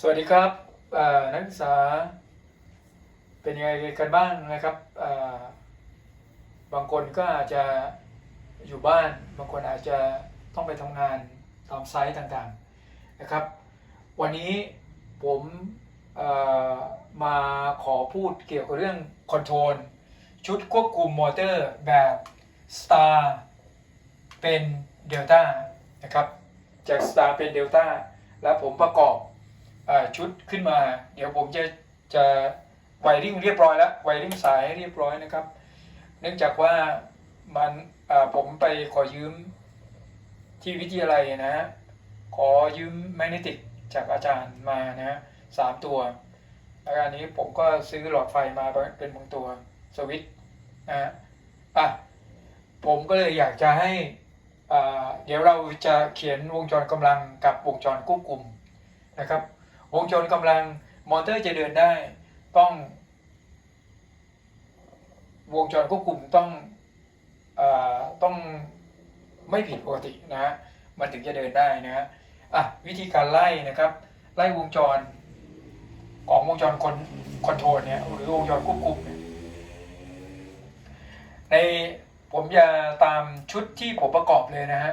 สวัสดีครับนักศึกษาเป็นยังไงกันบ้างนะครับบางคนก็อาจจะอยู่บ้าน บางคนอาจจะต้องไปทำงานตามไซต์ต่างๆนะครับ วันนี้ผมมาขอพูดเกี่ยวกับเรื่องคอนโทรลชุดควบคุมมอเตอร์แบบ Star เป็นเดลต้านะครับ จาก Star เป็นเดลต้าแล้วผมประกอบ ชุดขึ้นมา เดี๋ยวผมจะจะไวริ่งเรียบร้อยแล้วไวริ่งสายให้เรียบร้อยนะครับ เนื่องจากว่ามันผมไปขอยืมที่วิทยาลัยนะ ขอยืมแมกเนติกจากอาจารย์มานะสามตัวแล้วอันนี้ผมก็ซื้อหลอดไฟมาเป็นบางตัวสวิตนะอะผมก็เลยอยากจะให้เดี๋ยวเราจะเขียนวงจรกำลังกับวงจรควบคุมนะครับ วงจรกำลังมอเตอร์จะเดินได้ ต้อง วงจรควบคุมต้องอต้องไม่ผิดปกตินะฮะมันถึงจะเดินได้นะฮะอะวิธีการไล่นะครับ ไล่วงจรของวงจรคอนคอนโทรลเนี่ยหรือวงจรควบคุมเนี่ยในผมจะตามชุดที่ผมประกอบเลยนะฮะ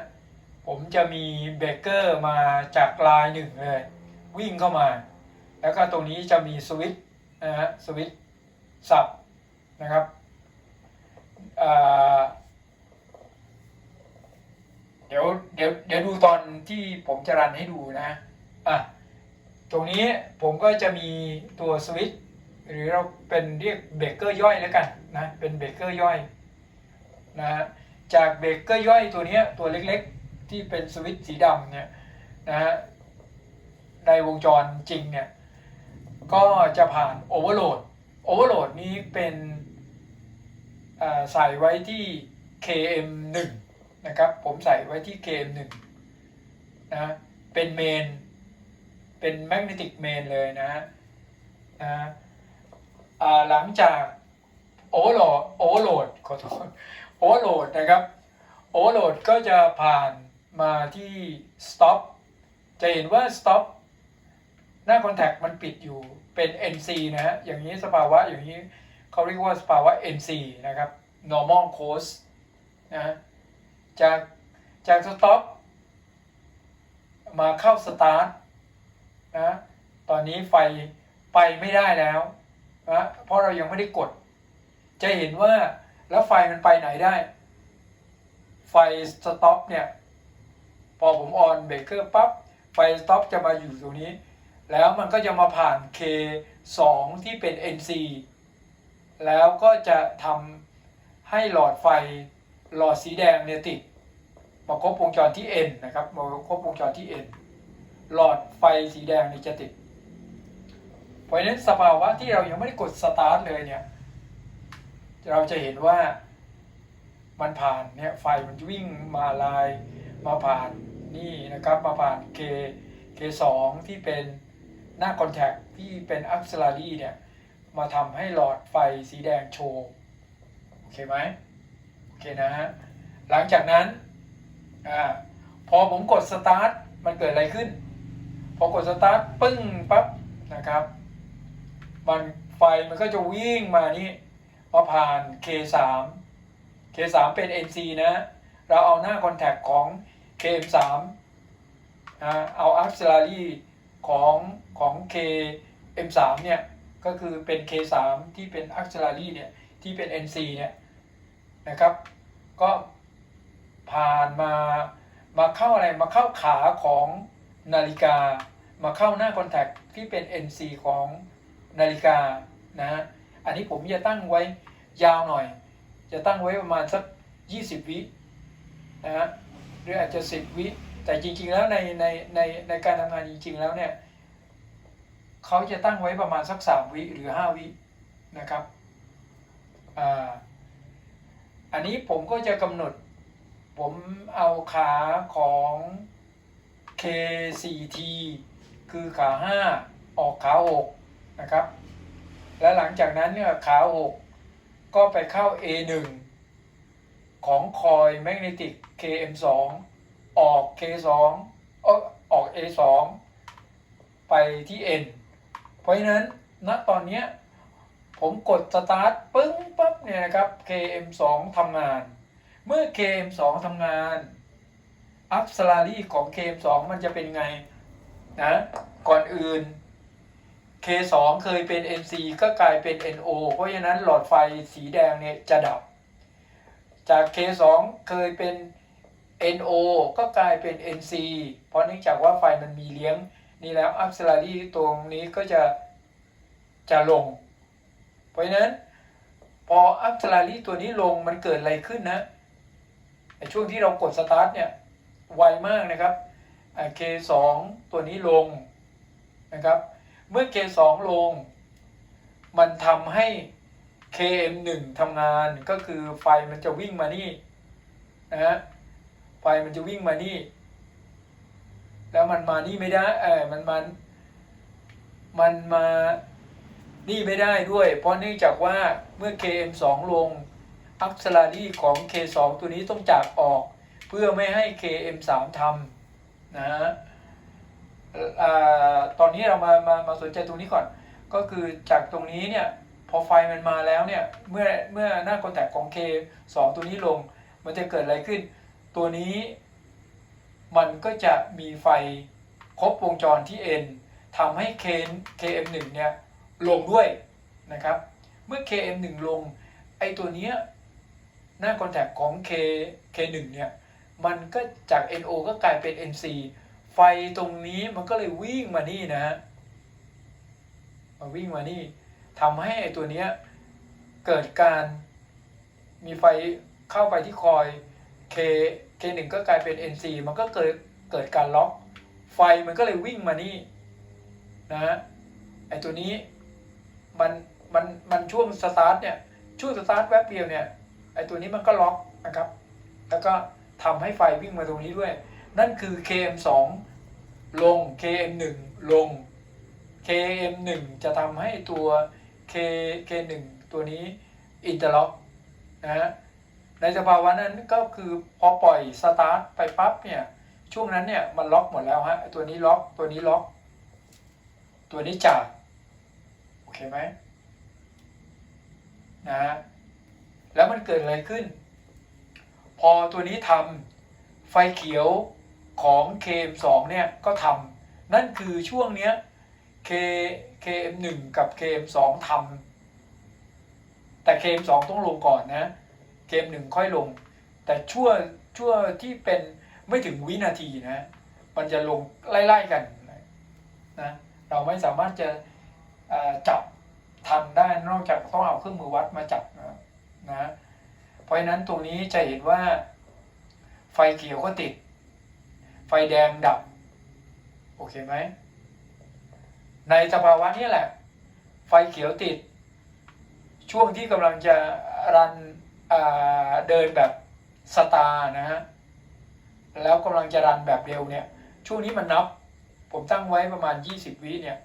ผมจะมีเบรกเกอร์มาจากลายหนึ่งเลย วิ่งเข้ามา แล้วก็ตรงนี้จะมีสวิตช์นะฮะสวิตช์สับนะครับเดี๋ยวเดี๋ยวเดี๋ยวดูตอนที่ผมจะรันให้ดูนะอะตรงนี้ผมก็จะมีตัวสวิตช์หรือเราเป็นเรียกเบรกเกอร์ย่อยแล้วกันนะเป็นเบรกเกอร์ย่อยนะฮะจากเบรกเกอร์ย่อยตัวนี้ตัวเล็กๆ ที่เป็นสวิตช์สีดำเนี่ยนะฮะ ในวงจรจริงเนี่ย ก็จะผ่านโอเวอร์โหลดโอเวอร์โหลดนี้เป็นใส่ไว้ที่ KM1 นะครับ ผมใส่ไว้ที่ KM1 นะเป็นเมน เป็นแมกเนติกเมนเลยนะนะหลังจากโอเวอร์โหลดโอเวอร์โหลดขอโทษโอเวอร์โหลดนะครับโอเวอร์โหลดก็จะผ่านมาที่ stop จะเห็นว่า stop หน้า contact มันปิดอยู่เป็น NC นะฮะอย่างนี้สภาวะอย่างนี้เขาเรียกว่าสภาวะ NC นะครับ normal course นะจากจาก stop มาเข้า start นะตอนนี้ไฟไปไม่ได้แล้วนะเพราะเรายังไม่ได้กด จะเห็นว่าแล้วไฟมันไปไหนได้ ไฟ stop เนี่ย พอผมออนเบรกเกอร์ปั๊บ ไฟสต็อปจะมาอยู่ตรงนี้ แล้วมันก็จะมาผ่าน K2 ที่เป็น NC แล้วก็จะทำให้หลอดไฟหลอดสีแดงเนี่ยติดมาครบวงจรที่ N นะครับมาครบวงจรที่ N หลอดไฟสีแดงนี่จะติด เพราะฉะนั้นสภาวะที่เรายังไม่ได้กดสตาร์ทเลยเนี่ย เราจะเห็นว่ามันผ่านเนี่ยไฟมันวิ่งมาลายมาผ่านนี่นะครับมาผ่าน K K2 ที่เป็น หน้าคอนแทคที่เป็น auxiliary เนี่ย มาทำให้หลอดไฟสีแดงโชว์โอเคไหมโอเคนะฮะ หลังจากนั้นอพอผมกดสตาร์ทมันเกิดอะไรขึ้น พอกดสตาร์ทปึ้งปั๊บนะครับ มันไฟมันก็จะวิ่งมานี่มาผ่าน K3 K3 เป็น NC นะ เราเอาหน้าคอนแทคของ K3 นะเอา auxiliary ของของ KM3 เนี่ยก็คือเป็น K3 ที่เป็น auxiliary เนี่ยที่เป็น NC เนี่ยนะครับ ก็ผ่านมามาเข้าอะไรมาเข้าขาของนาฬิกา มาเข้าหน้าคอนแทคที่เป็น NC ของนาฬิกานะฮะอันนี้ผมจะตั้งไว้ยาวหน่อย จะตั้งไว้ประมาณสัก 20 วินะฮะหรืออาจจะ 10 วิ แต่จริง ๆ แล้วในในในในการทำงานจริง ๆ แล้วเนี่ยเขาจะตั้งไว้ประมาณสัก3วิหรือ5วินะครับอันนี้ผมก็จะกำหนด ผมเอาขาของ K4T คือขา 5 ออกขา 6 นะครับ และหลังจากนั้นเนี่ยขา 6 ก็ไปเข้า A1 ของคอยแมกเนติก KM2 ออก K2 ออออก A2 ไปที่ n เพราะฉะนั้นณตอนนี้ผมกดสตาร์ทปึ้งปั๊บเนี่ยนะครับ KM2 ทำงาน เมื่อ KM2 ทำงานอัพสลารีของ KM2 มันจะเป็นไงนะก่อนอื่น K2 เคยเป็น NC ก็กลายเป็น NO เพราะฉะนั้นหลอดไฟสีแดงเนี่ยจะดับ จาก K2 เคยเป็น NO ก็กลายเป็น NC เพราะเนื่องจากว่าไฟมันมีเลี้ยงนี่แล้วอัพสลารีตรงนี้ก็จะจะลง เพราะฉะนั้น พออัพสลารีตัวนี้ลงมันเกิดอะไรขึ้นนะในช่วงที่เรากดสตาร์ทเนี่ยไวมากนะครับ K2 ตัวนี้ลงนะครับ เมื่อ K2 ลง มันทำให้ KM1 ทำงานก็คือไฟมันจะวิ่งมานี่นะฮะ ไฟมันจะวิ่งมานี่ แล้วมันมานี่ไม่ได้เออมันมันมันมานี่ไม่ได้ด้วย เพราะเนื่องจากว่าเมื่อ KM2 ลงอัพสลารีของ K2 ตัวนี้ต้องจากออก เพื่อไม่ให้ KM3 ทำนะฮะตอนนี้เรามามามาสนใจตรงนี้ก่อน ก็คือจากตรงนี้เนี่ยพอไฟมันมาแล้วเนี่ยเมื่อเมื่อหน้าคอนแทคของ K 2 ตัวนี้ลง มันจะเกิดอะไรขึ้น ตัวนี้มันก็จะมีไฟครบวงจรที่ N ทำให้ K KM1 เนี่ยลงด้วยนะครับ เมื่อ KM1 ลง ไอตัวเนี้ยหน้าคอนแทคของ K K1 เนี่ยมันก็จาก NO ก็กลายเป็น NC ไฟตรงนี้มันก็เลยวิ่งมานี่นะฮะมาวิ่งมานี่ทำให้ไอ้ตัวเนี้ยเกิดการมีไฟเข้าไปที่คอย K K1 ก็กลายเป็น NC มันก็เกิดเกิดการล็อก ไฟมันก็เลยวิ่งมานี่นะฮะไอ้ตัวนี้มันมันมันช่วงสตาร์ทเนี่ยช่วงสตาร์ทแวบเดียวเนี่ยไอ้ตัวนี้มันก็ล็อกนะครับ แล้วก็ทำให้ไฟวิ่งมาตรงนี้ด้วย นั่นคือ KM2 ลง KM1 ลง KM1 จะทำให้ตัว K K1 ตัวนี้อินเตอร์ล็อกนะฮะ ในสภาวะนั้นก็คือพอปล่อยสตาร์ทไปปั๊บเนี่ยช่วงนั้นเนี่ยมันล็อกหมดแล้วฮะตัวนี้ล็อกตัวนี้ล็อก ตัวนี้จาโอเคไหมนะฮะแล้วมันเกิดอะไรขึ้น พอตัวนี้ทำไฟเขียวของ KM2 เนี่ยก็ทำนั่นคือช่วงเนี้ย K KM1 กับ KM2 ทำแต่ KM2 ต้องลงก่อนนะ KM1 ค่อยลง แต่ชั่วชั่วที่เป็นไม่ถึงวินาทีนะ มันจะลงไล่ๆกันนะเราไม่สามารถจะจับทันได้นอกจากต้องเอาเครื่องมือวัดมาจับนะนะเพราะฉะนั้นตรงนี้จะเห็นว่า ไฟเขียวก็ติด ไฟแดงดับ โอเคไหม ในสภาวะนี้แหละ ไฟเขียวติด ช่วงที่กำลังจะรัน เดินแบบสตาร์นะฮะ แล้วกำลังจะรันแบบเร็วเนี่ย ช่วงนี้มันนับ ผมตั้งไว้ประมาณ 20 วิเนี่ย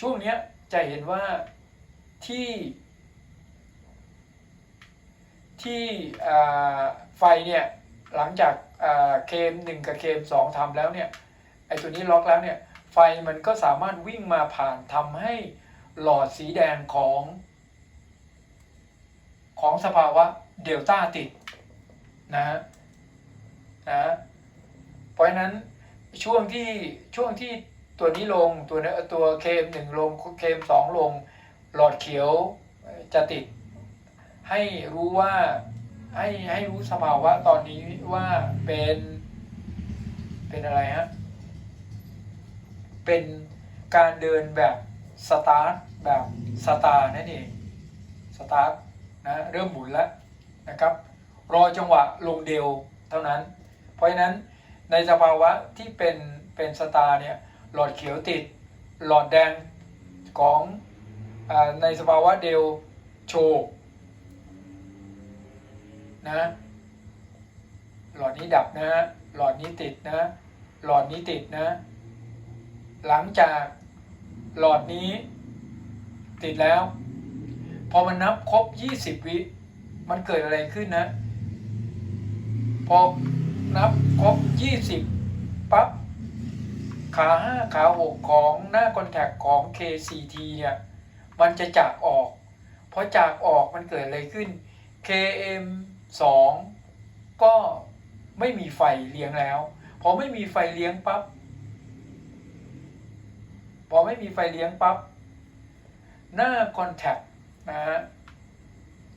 ช่วงเนี้ยจะเห็นว่าที่ที่ไฟเนี่ย หลังจากเคมหนึ่งกับเคมสองทำแล้วเนี่ย ไอตัวนี้ล็อกแล้วเนี่ย ไฟมันก็สามารถวิ่งมาผ่านทำให้หลอดสีแดงของ ของสภาวะเดลต้าติดนะฮะนะเพราะฉะนั้นช่วงที่ช่วงที่ตัวนี้ลงตัวนตัวเคมหนึ่งลงเคมสองลง หลอดเขียวจะติด ให้รู้ว่าให้ให้รู้สภาวะตอนนี้ว่าเป็นเป็นอะไรฮะเป็นการเดินแบบสตาร์ทแบบสตาร์นั่นเองสตาร์ท นะเริ่มหมุนแล้วนะครับ รอจังหวะลงเดวเท่านั้น เพราะฉะนั้นในสภาวะที่เป็นเป็นสตาร์เนี่ยหลอดเขียวติด หลอดแดงของอในสภาวะเดวโชว์นะหลอดนี้ดับนะ หลอดนี้ติดนะ หลอดนี้ติดนะ หลังจากหลอดนี้ติดแล้ว พอมันนับครบ20วิมันเกิดอะไรขึ้นนะ พอนับครบ20ปั๊บขาห้าขาหกของหน้าคอนแทคของ KCT เนี่ย มันจะจากออก เพราะจากออกมันเกิดอะไรขึ้น KM 2ก็ไม่มีไฟเลี้ยงแล้วพอไม่มีไฟเลี้ยงปั๊บพอไม่มีไฟเลี้ยงปั๊บหน้าคอนแทค นะฮะ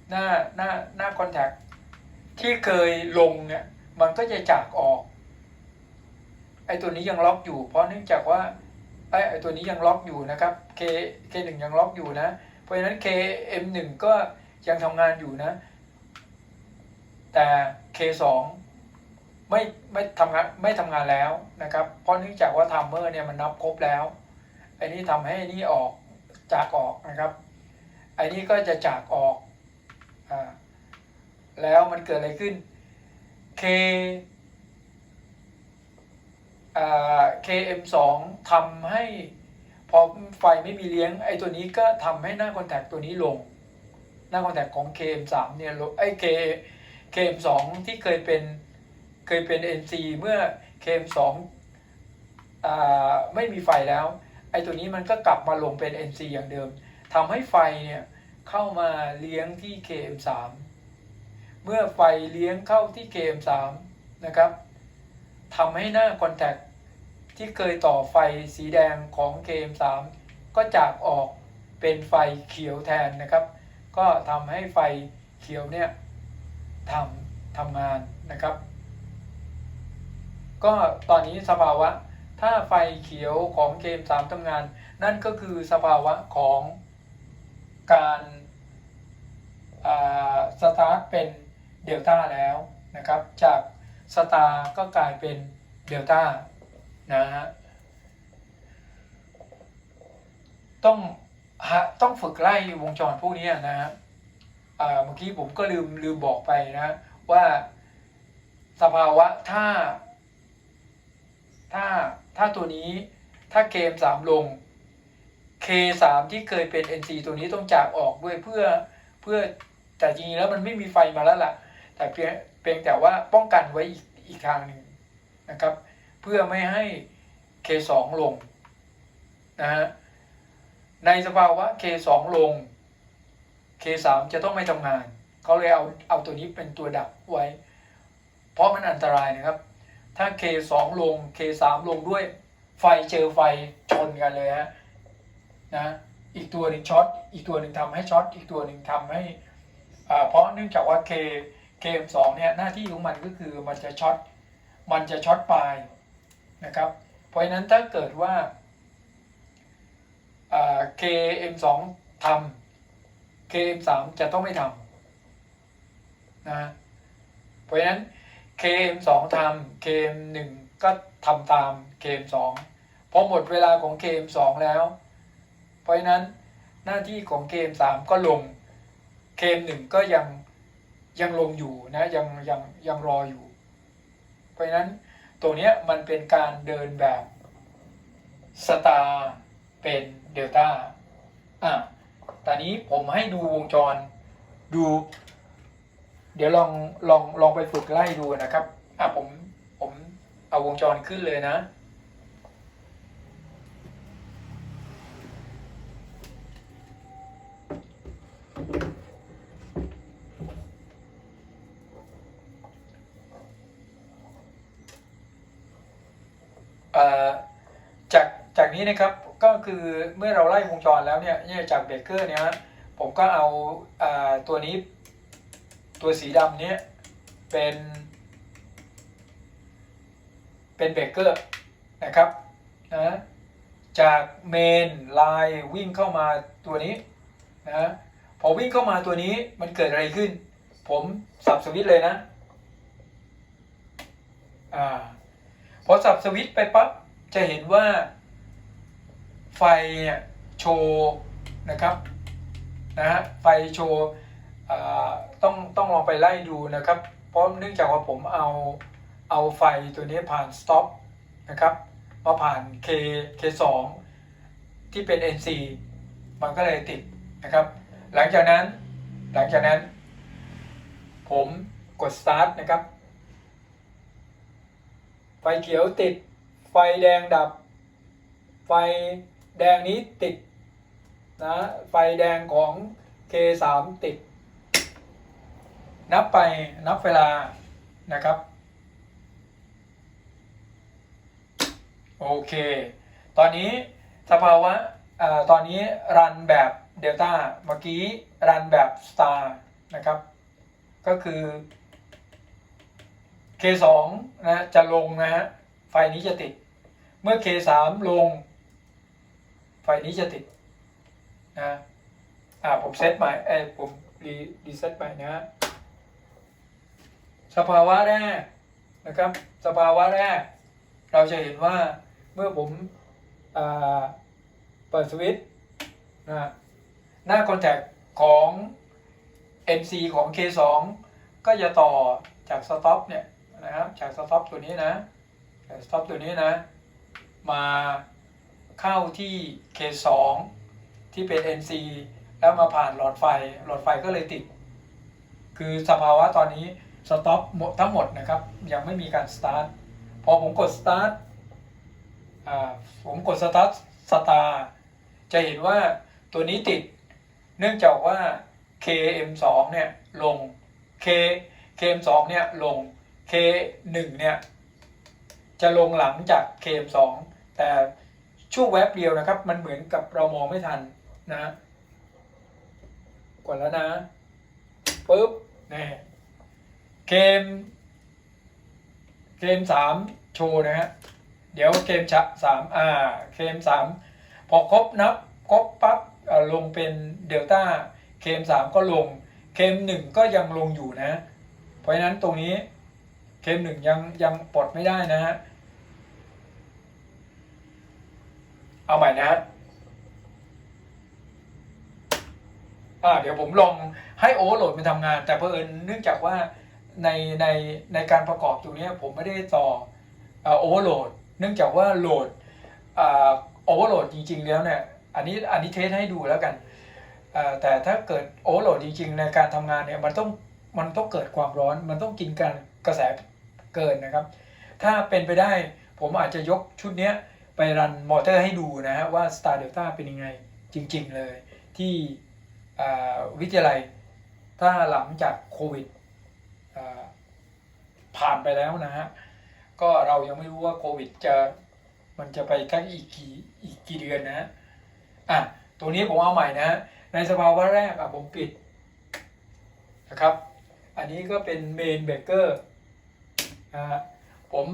หน้าหน้าหน้าคอนแทคที่เคยลงเนี่ย มันก็จะจากออก ไอตัวนี้ยังล็อกอยู่ เพราะเนื่องจากว่าไอไอตัวนี้ยังล็อกอยู่นะครับ K K หนึ่งยังล็อกอยู่นะ เพราะฉะนั้น K M หนึ่งก็ยังทำงานอยู่นะ แต่ K สองไม่ไม่ทำงานไม่ทำงานแล้วนะครับ เพราะเนื่องจากว่าทัมเมอร์เนี่ยมันนับครบแล้วไอ้นี่ทำให้นี่ออกจากออกนะครับ ไอ้นี่ก็จะจากออกอ่าแล้วมันเกิดอะไรขึ้น K อ่า KM2 ทำให้พอไฟไม่มีเลี้ยงไอ้ตัวนี้ก็ทำให้หน้าคอนแทคตัวนี้ลง หน้าคอนแทคของ KM3 เนี่ยลงไอ้ K KM2 ที่เคยเป็นเคยเป็น NC เมื่อ KM2 อไม่มีไฟแล้ว ไอ้ตัวนี้มันก็กลับมาลงเป็น NC อย่างเดิม ทำให้ไฟเนี่ยเข้ามาเลี้ยงที่ KM3 เมื่อไฟเลี้ยงเข้าที่ KM3 นะครับทำให้หน้าคอนแทคที่เคยต่อไฟสีแดงของ KM3 ก็จากออกเป็นไฟเขียวแทนนะครับ ก็ทำให้ไฟเขียวเนี่ยทำทำงานนะครับ ก็ตอนนี้สภาวะถ้าไฟเขียวของเกม3ทำงาน นั่นก็คือสภาวะของ การสตาร์ทเป็นเดลต้าแล้วนะครับ จากสตาร์ก็กลายเป็นเดลต้านะฮะต้องฮะต้องฝึกไล่วงจรพวกนี้นะฮะเมื่อกี้ผมก็ลืมลืมบอกไปนะ ว่าสภาวะถ้า ถ้าถ้าตัวนี้ถ้าเกมสามลง K3 ที่เคยเป็น NC ตัวนี้ต้องจากออกด้วยเพื่อเพื่อแต่จริงๆแล้วมันไม่มีไฟมาแล้วล่ะ แต่เพียงเพียงแต่ว่าป้องกันไว้อีกอีกทางหนึ่งนะครับ เพื่อไม่ให้ K2 ลงนะฮะในสภาวะ K2 ลง K3 จะต้องไม่ทำงาน เขาเลยเอาเอาตัวนี้เป็นตัวดักไว้ เพราะมันอันตรายนะครับ ถ้า K2 ลง K3 ลงด้วยไฟเจอไฟชนกันเลยฮะ นะอีกตัวหนึ่งช็อตอีกตัวหนึ่งทำให้ช็อตอีกตัวหนึ่งทำให้เพราะเนื่องจากว่า K KM2 เนี่ยหน้าที่ของมันก็คือมันจะช็อตมันจะช็อตปลายนะครับเพราะฉะนั้นถ้าเกิดว่าอ่า KM2 ทำ KM3 จะต้องไม่ทำนะเพราะฉะนั้น KM2 ทำ KM1 ก็ทำตาม KM2 พอหมดเวลาของ KM2 แล้ว ราะฉะนั้นหน้าที่ของ KM3 ก็ลง KM1 ก็ยังยังลงอยู่นะยังยังยังรออยู่ เพราะฉะนั้นตรงนี้มันเป็นการเดินแบบสตาร์เป็นเดลต้าอะตอนนี้ผมให้ดูวงจรดู เดี๋ยวลองลองลองไปฝึกไล่ดูนะครับอะผมผมเอาวงจรขึ้นเลยนะ เอ่อจากจาก นี้นะครับก็คือเมื่อเราไล่วงจรแล้วเนี่ยเนี่ยจากเบรกเกอร์เนี่ยผมก็เอาอตัวนี้ตัวสีดำเนี้ยเป็นเป็นเบรกเกอร์นะครับนะจากเมนไลน์วิ่งเข้ามาตัวนี้นะพอวิ่งเข้ามาตัวนี้มันเกิดอะไรขึ้น ผมสับสวิตช์เลยนะอ่าพอสับสวิตช์ไปปั๊บจะเห็นว่า ไฟเนี่ยโชว์นะครับนะฮะไฟโชว์ต้องต้องลองไปไล่ดูนะครับ เพราะเนื่องจากว่าผมเอาเอาไฟตัวนี้ผ่าน stop นะครับมาผ่าน K K2 ที่เป็น NC มันก็เลยติดนะครับ หลังจากนั้นหลังจากนั้น ผมกด start นะครับ ไฟเขียวติด ไฟแดงดับ ไฟ แดงนี้ติดนะไฟแดงของ K3 ติด นับไปนับเวลานะครับ โอเค ตอนนี้สภาวะอ่าตอนนี้รันแบบเดลต้าเมื่อกี้รันแบบสตาร์นะครับ ก็คือ K2 นะจะลงนะฮะไฟนี้จะติด เมื่อ K3 ลง ไฟนี้จะติดนะอ่าผมเซตใหม่เอ้ยผมรีรีเซตใหม่นะฮะสภาวะแรกนะครับ สภาวะแรก เราจะเห็นว่าเมื่อผมอ่าเปิดสวิตช์นะหน้าคอนแทคของ NC ของ K2 ก็จะต่อจากสต็อปเนี่ยนะครับจากสต็อปตัวนี้นะจากสต็อปตัวนี้นะ มา เข้าที่ K2 ที่เป็น NC แล้วมาผ่านหลอดไฟ หลอดไฟก็เลยติด คือสภาวะตอนนี้สต็อปหมดทั้งหมดนะครับ ยังไม่มีการสตาร์ท พอผมกดสตาร์ทผมกดสตาร์ทสตาร์จะเห็นว่าตัวนี้ติด เนื่องจากว่า KM2 เนี่ยลง K KM2 เนี่ยลง K1 เนี่ยจะลงหลังจาก KM2 แต่ ช่วงแวบเดียวนะครับ มันเหมือนกับเรามองไม่ทันนะกดแล้วนะปุ๊บนี่เกม เกมสามโชว์นะฮะเดี๋ยวเกมชะสามอ่าเกมสามพอครบนับครบปั๊บอ่าลงเป็นเดลต้าเกมสามก็ลงเกมหนึ่งก็ยังลงอยู่นะ เพราะฉะนั้นตรงนี้เกมหนึ่งยังยังปลดไม่ได้นะฮะ เอาใหม่นะฮะอ่าเดี๋ยวผมลองให้โอเวอร์โหลดมันทำงาน แต่เพอเอิญเนื่องจากว่าในในในการประกอบตรงนี้ผมไม่ได้ต่อโอเวอร์โหลดเนื่องจากว่าโหลดโอเวอร์โหลดจริง ๆ แล้วเนี่ยอันนี้อันนี้เทสให้ดูแล้วกันแต่ถ้าเกิดโอเวอร์โหลดจริง ๆ ในการทำงานเนี่ยมันต้องมันต้องเกิดความร้อน มันต้องกินการกระแสเกินนะครับ ถ้าเป็นไปได้ผมอาจจะยกชุดเนี้ย ไปรันมอเตอร์ให้ดูนะฮะว่า Star Delta เป็นยังไงจริง ๆ เลย ที่วิทยาลัยถ้าหลังจากโควิดผ่านไปแล้วนะฮะ ก็เรายังไม่รู้ว่าโควิดจะมันจะไปทักอีกกี่อีกกี่เดือนนะฮะอะ ตัวนี้ผมเอาใหม่นะฮะในสภาวะแรกอะผมปิดนะครับ อันนี้ก็เป็นเมนเบเกอร์นะฮะผม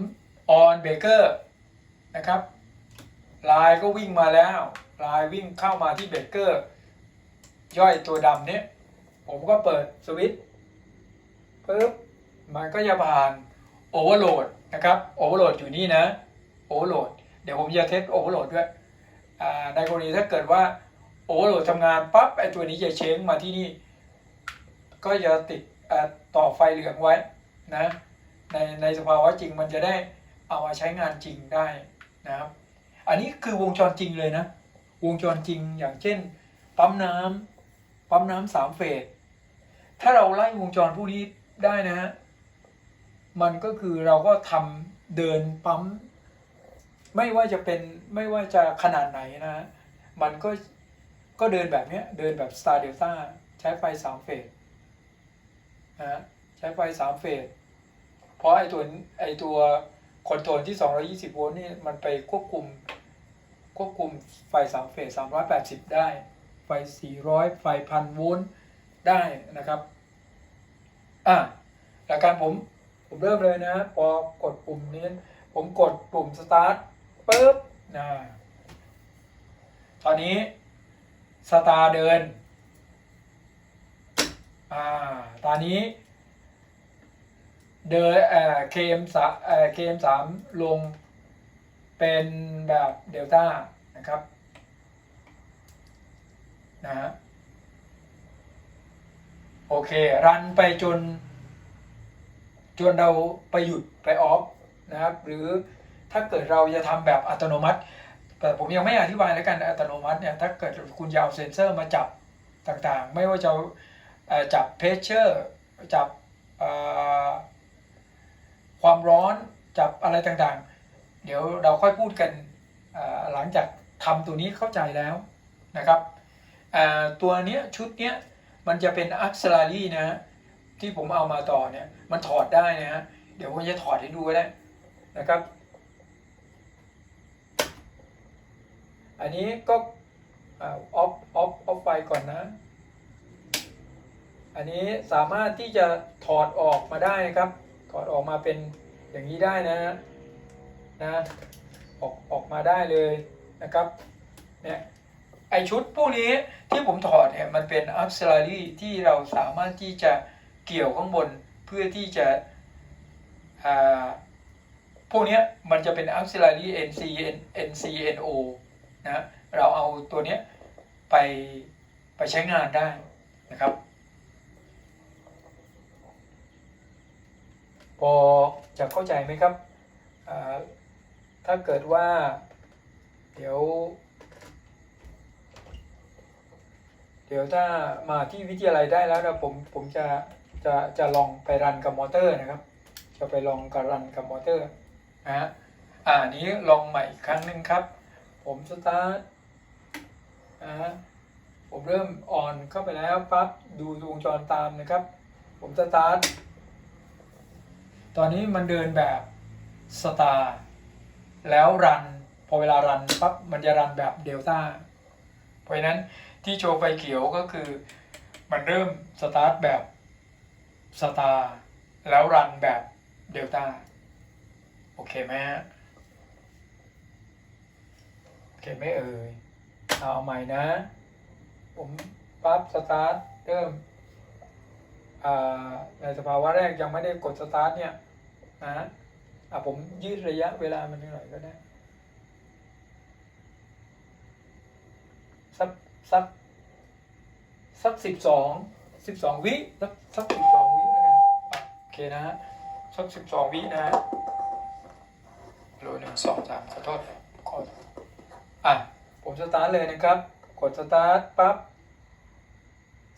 ออนเบเกอร์นะครับ ลายก็วิ่งมาแล้ว ลายวิ่งเข้ามาที่เบเกอร์ ย่อยตัวดำเนี้ยผมก็เปิดสวิตช์ปุ๊บมันก็จะผ่านโอเวอร์โหลดนะครับโอเวอร์โหลดอยู่นี่นะโอเวอร์โหลดเดี๋ยวผมจะเทสโอเวอร์โหลดด้วยในกรณีถ้าเกิดว่าโอเวอร์โหลดทำงานปั๊บไอตัวนี้จะเช้งมาที่นี่ ก็จะติดต่อไฟเหลืองไว้นะในในสภาวะจริงมันจะได้เอามาใช้งานจริงได้นะครับ อันนี้คือวงจรจริงเลยนะ วงจรจริงอย่างเช่น ปั๊มน้ำปั๊มน้ำสามเฟส ถ้าเราไล่วงจรพวกนี้ได้นะฮะ มันก็คือเราก็ทำเดินปั๊ม ไม่ว่าจะเป็นไม่ว่าจะขนาดไหนนะฮะมันก็ก็เดินแบบเนี้ยเดินแบบ Star Delta ใช้ไฟสามเฟสนะฮะใช้ไฟสามเฟส เพราะไอตัวไอตัวคอนโทรลที่ 220 โวลต์นี่มันไปควบคุม ควบคุมไฟสามเฟส 380 ได้ ไฟ 400 ไฟพันโวลต์ได้นะครับ อะหลักการผม ผมเริ่มเลยนะ พอกดปุ่มนี้ ผมกดปุ่ม start ปุ๊บนะตอนนี้สตาร์เดิน อ่า ตอนนี้ เดินเอ่อ KM สามเอ่อ KM สามลง เป็นแบบเดลต้านะครับนะฮะโอเค รันไปจน จนเราไปหยุดไปออฟนะครับ หรือถ้าเกิดเราจะทำแบบอัตโนมัติ แต่ผมยังไม่อธิบายแล้วกันอัตโนมัติเนี่ยถ้าเกิดคุณจะเอาเซ็นเซอร์มาจับต่างๆ ไม่ว่าจะจับเพชเชอร์จับความร้อนจับอะไรต่างๆ เดี๋ยวเราค่อยพูดกันหลังจากทำตัวนี้เข้าใจแล้วนะครับตัวเนี้ยชุดเนี้ยมันจะเป็นอักษรารีนะฮะที่ผมเอามาต่อเนี่ยมันถอดได้นะฮะเดี๋ยวผมจะถอดให้ดูก็ได้นะครับ อันนี้ก็ออฟออฟออฟไฟก่อนนะ อันนี้สามารถที่จะถอดออกมาได้นะครับ ถอดออกมาเป็นอย่างนี้ได้นะ นะออกออกมาได้เลยนะครับเนี่ยไอชุดพวกนี้ที่ผมถอดเนี่ยมันเป็นอัพ s ล a รีที่เราสามารถที่จะเกี่ยวข้างบนเพื่อที่จะอ่าพวกนี้มันจะเป็น auxiliary NC NCNO นะเราเอาตัวเนี้ยไปไปใช้งานได้นะครับ พอจะเข้าใจไหมครับอ่า ถ้าเกิดว่า เดี๋ยว เดี๋ยวถ้ามาที่วิทยาลัยได้แล้วนะผมผมจะจะจะลองไปรันกับมอเตอร์นะครับ จะไปลองกับรันกับมอเตอร์นะฮะอ่าอันนี้ลองใหม่อีกครั้งหนึ่งครับ ผมสตาร์ทนะฮะผมเริ่มออนเข้าไปแล้วปั๊บดูวงจรตามนะครับ ผมสตาร์ทตอนนี้มันเดินแบบสตาร์ แล้วรัน พอเวลารันปั๊บมันจะรันแบบเดลต้าเพราะนั้นที่โชว์ไฟเขียวก็คือ มันเริ่มสตาร์ทแบบสตาร์แล้วรันแบบเดลต้าโอเคไหมฮะโอเคไม่เอ่ยเอาใหม่นะ ผมปั๊บสตาร์ทเริ่มในสภาวะแรกยังไม่ได้กดสตาร์ทเนี่ยนะ อะผมยืดระยะเวลามันหน่อยก็ได้สักสักสักสิบสองสิบสองวิสักสักสิบสองวิแล้วกันโอเคนะฮะสักสิบสองวินะฮะโลหนึ่งสองสามขอโทษขออะผมสตาร์ทเลยนะครับ กดสตาร์ทปั๊บ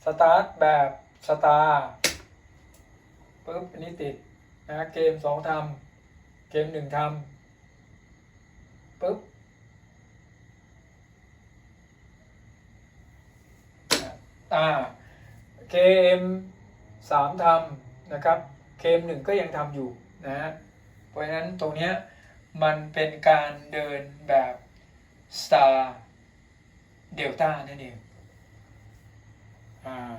สตาร์ทแบบสตาร์ปุ๊บอันนี้ติดนะเกมสองทำ เกมหนึ่งทำปุ๊บอ่าเกมสามทำนะครับเกมหนึ่งก็ยังทำอยู่นะฮะเพราะฉะนั้นตรงนี้มันเป็นการเดินแบบ star delta นั่นเองอ่า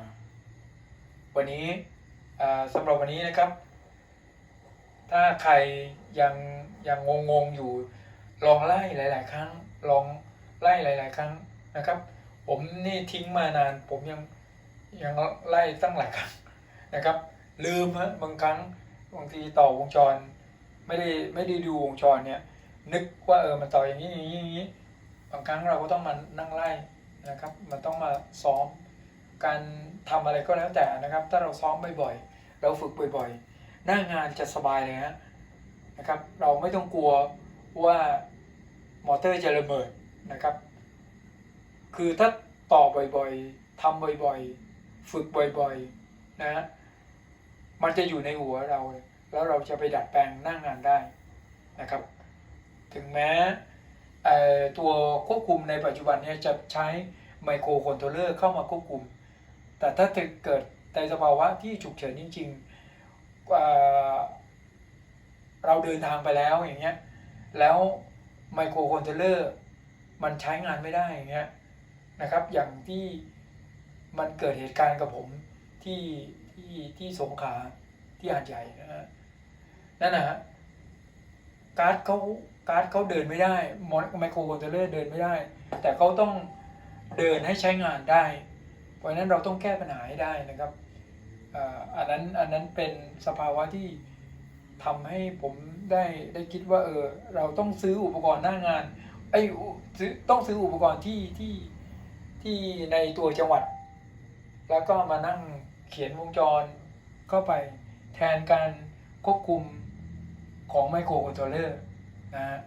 วันนี้อ่าสำหรับวันนี้นะครับ ถ้าใครยังยังงงงๆอยู่ ลองไล่หลาย ๆ ครั้ง ลองไล่หลาย ๆ ครั้งนะครับ ผมนี่ทิ้งมานาน ผมยังยังไล่ตั้งหลายครั้งนะครับ ลืมฮะบางครั้งบางทีต่อวงจร ไม่ได้ไม่ได้ดูวงจรเนี่ย นึกว่าเออมันต่ออย่างนี้อย่างนี้อย่างนี้บางครั้งเราก็ต้องมานั่งไล่นะครับ มันต้องมาซ้อม การทำอะไรก็แล้วแต่นะครับ ถ้าเราซ้อมบ่อยๆเราฝึกบ่อยๆ หน้างานจะสบายเลยฮะนะครับ เราไม่ต้องกลัวว่ามอเตอร์จะระเบิดนะครับ คือถ้าต่อบ่อยๆทำบ่อยๆ ฝึกบ่อยๆนะฮะมันจะอยู่ในหัวเรา แล้วเราจะไปดัดแปลงหน้างานได้นะครับ ถึงแม้ตัวควบคุมในปัจจุบันเนี้จะใช้ไมโครคอนโทรลเลอร์เข้ามาควบคุม แต่ถ้าเกิดในสภาวะที่ฉุกเฉินจริง ๆ เราเดินทางไปแล้วอย่างเงี้ย แล้วไมโครคอนโทรลเลอร์มันใช้งานไม่ได้อย่างเงี้ยนะครับ อย่างที่มันเกิดเหตุการณ์กับผมที่ที่ที่สงขาที่หาดใหญ่นะฮะนั่นนะฮะการ์ดเขาการ์ดเขาเดินไม่ได้มอนไมโครคอนโทรลเลอร์เดินไม่ได้ แต่เขาต้องเดินให้ใช้งานได้ เพราะนั้นเราต้องแก้ปัญหาให้ได้นะครับ อันนั้นอันนั้นเป็นสภาวะที่ทำให้ผมได้ได้คิดว่า เออ เราต้องซื้ออุปกรณ์หน้างานไอ้ซื้อต้องซื้ออุปกรณ์ที่ที่ที่ในตัวจังหวัด แล้วก็มานั่งเขียนวงจรเข้าไปแทนการควบคุมของไมโครคอนโทรลเลอร์นะฮะ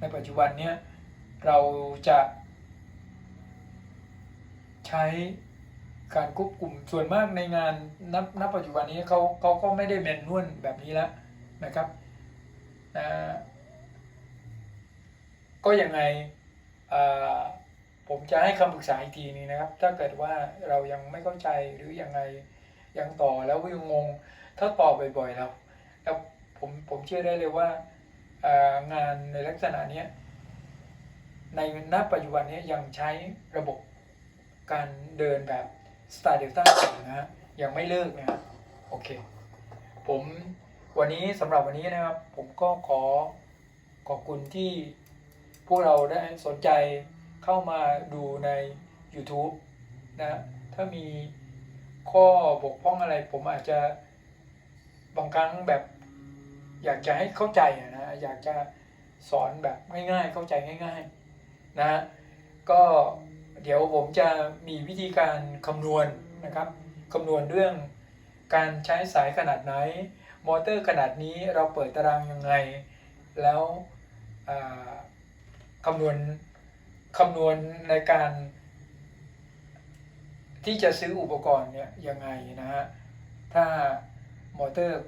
ในปัจจุบันเนี้ยเราจะใช้ การควบคุมส่วนมากในงานนับนับปัจจุบันนี้เขาเขาก็ไม่ได้แมนนวลแบบนี้แล้วนะครับนะก็ยังไงผมจะให้คำปรึกษาอีกทีนึงนะครับ ถ้าเกิดว่าเรายังไม่เข้าใจหรือยังไงยังต่อแล้วยังงง ถ้าต่อบ่อยๆแล้วแล้วผมผมเชื่อได้เลยว่างานในลักษณะนี้ในณปัจจุบันนี้ยังใช้ระบบการเดินแบบ สไตล์เดลต้านะฮะยังไม่เลิกนะฮะโอเค ผมวันนี้สำหรับวันนี้นะครับ ผมก็ขอขอบคุณที่พวกเราได้สนใจเข้ามาดูใน YouTube นะถ้ามีข้อบกพร่องอะไร ผมอาจจะบางครั้งแบบ อยากจะให้เข้าใจอะนะอยากจะสอนแบบง่ายๆ เข้าใจง่าย ๆ นะก็ เดี๋ยวผมจะมีวิธีการคำนวณนะครับคำนวณเรื่องการใช้สายขนาดไหน มอเตอร์ขนาดนี้เราเปิดตารางยังไง แล้วคำนวณคำนวณในการ ที่จะซื้ออุปกรณ์เนี่ยยังไงนะฮะถ้ามอเตอร์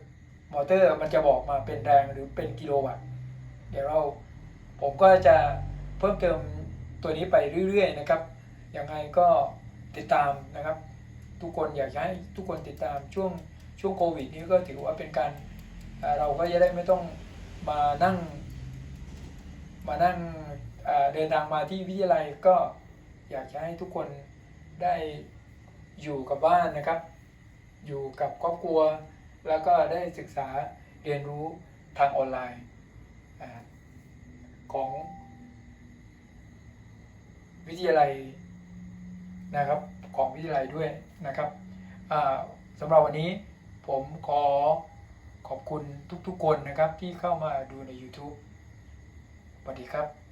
มอเตอร์มันจะบอกมาเป็นแรงหรือเป็นกิโลวัตต์เดี๋ยวเราผมก็จะเพิ่มเติมตัวนี้ไปเรื่อยๆนะครับ ยังไงก็ติดตามนะครับ ทุกคนอยากให้ทุกคนติดตามช่วงช่วงโควิดนี้ก็ถือว่าเป็นการเราก็จะได้ไม่ต้องมานั่ง มานั่งเดินทางมาที่วิทยาลัยก็อยากจะให้ทุกคนได้อยู่กับบ้านนะครับ อยู่กับครอบครัว แล้วก็ได้ศึกษาเรียนรู้ทางออนไลน์ของวิทยาลัย นะครับของวิทยาลัยด้วยนะครับสำหรับวันนี้ผมขอขอบคุณทุกๆคนนะครับที่เข้ามาดูใน YouTube สวัสดีครับ